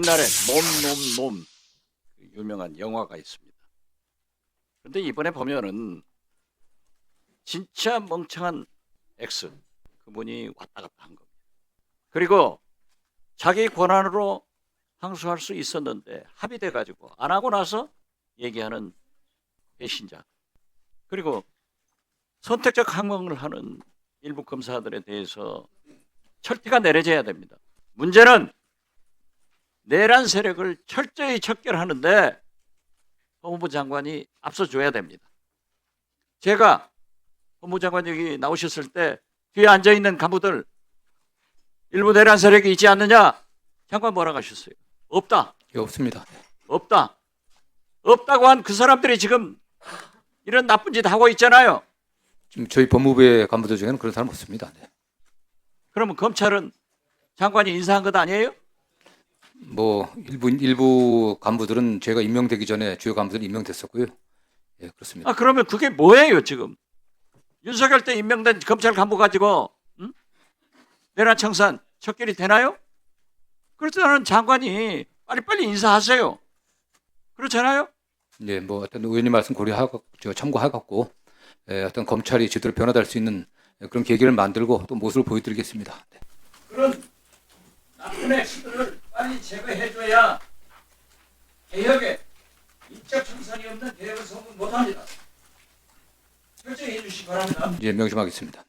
옛날에 놈놈놈 그 유명한 영화가 있습니다. 그런데 이번에 보면은 진짜 멍청한 X 그분이 왔다 갔다 한 겁니다. 그리고 자기 권한으로 항소할 수 있었는데 합의돼 가지고 안 하고 나서 얘기하는 배신자. 그리고 선택적 항명을 하는 일부 검사들에 대해서 철퇴가 내려져야 됩니다. 문제는 내란 세력을 철저히 척결하는데 법무부 장관이 앞서줘야 됩니다. 제가 법무부 장관 여기 나오셨을 때 뒤에 앉아 있는 간부들 일부 내란 세력이 있지 않느냐? 장관 뭐라 하셨어요? 없다. 예, 없습니다. 없다. 없다고 한 그 사람들이 지금 이런 나쁜 짓 하고 있잖아요. 지금 저희 법무부의 간부들 중에는 그런 사람 없습니다. 네. 그러면 검찰은 장관이 인사한 것 아니에요? 뭐 일부 일부 간부들은 제가 임명되기 전에 주요 간부들이 임명됐었고요. 예, 그렇습니다. 아 그러면 그게 뭐예요 지금? 윤석열 때 임명된 검찰 간부 가지고 응? 내란 청산 척결이 되나요? 그렇다면 장관이 빨리빨리 인사하세요. 그렇잖아요? 네, 뭐 어떤 의원님 말씀 고려하고 저 참고하고 예, 어떤 검찰이 제대로 변화될 수 있는 그런 계기를 만들고 또 모습을 보여드리겠습니다. 네. 그런 나쁜 액수들을 빨리 제거해줘야 개혁에 인적 청산이 없는 개혁을 성공 못합니다. 결정해 주시기 바랍니다. 이제 명심하겠습니다.